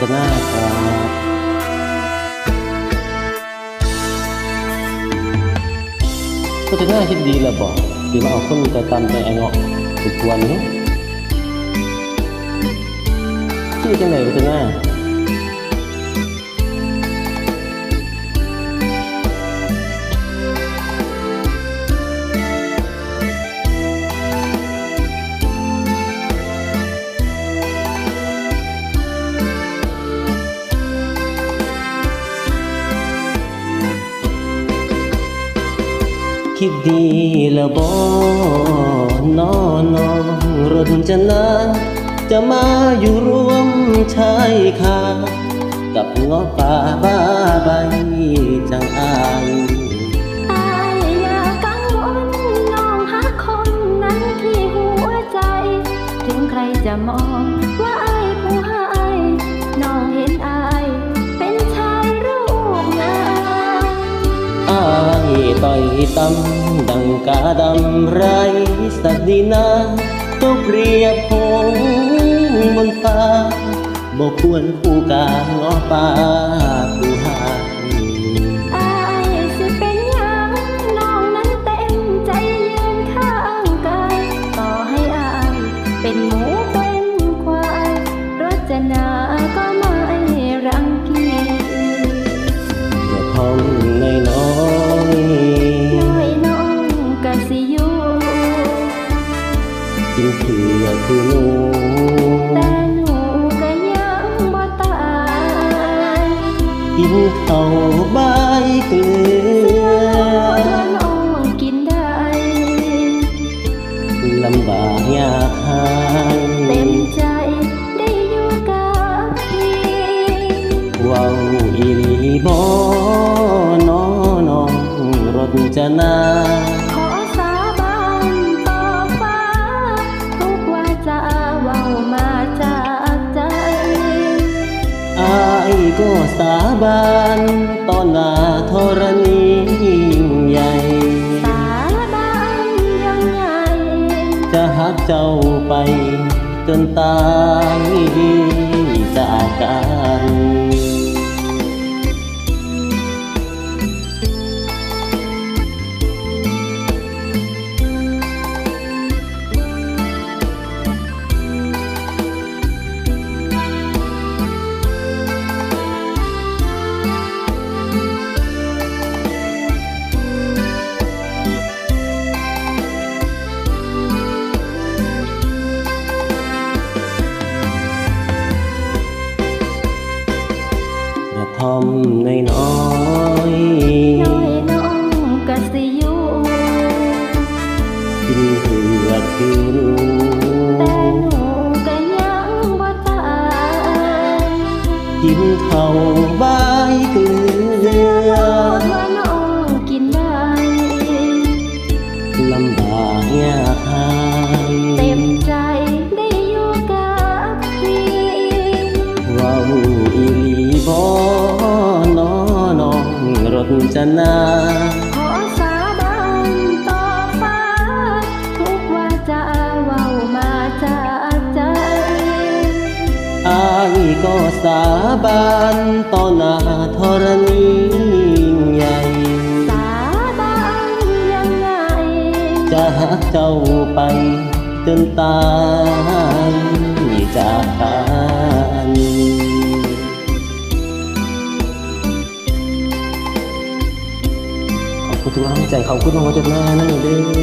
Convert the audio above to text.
จนะครับก็จะน่าคิดดีละบอกที่มาเอาคนมีต่ตามใจไอ้เงาะทุกวันเนาะที่จะงไหนก็จะน่า คิดดีแล้วบอนอนองรนจะนาจะมาอยู่ร่วมชายคากับเงาป่าบ้าใบจังอายอายย่ากังวลน้องหาคนนั้นที่หัวใจถึงใครจะมอง ต่อยตำดังกาดำไรสักดีนาก็เปรียบพงบนฟ้าบอกควรคู่กาลอป่าผู้หา ถื่อคือหนูแต่หนูก็ยังบ่ตายกินข้ ก็สาบานต่อหน้าธรณียิ่งใหญ่ สาบานยังไงจะหักเจ้าไปจนตายจากกัน อมน้อยน้อยน้อยน้องกะสิอยู่กินเถื่อคือหนูแต่หนูก็ยังบ่ตายกินข้าวใบเรถจะนาขอสาบานต่อฟ้า ทุกว่าจะเว้ามาจากใจอายก็สาบานต่อหน้าธรณียิ่งใหญ่ สาบานยังไง จะหักเจ้าไปจนตายจากกัน ใจขอบคุณมากๆจากแม่นั่นเด้อ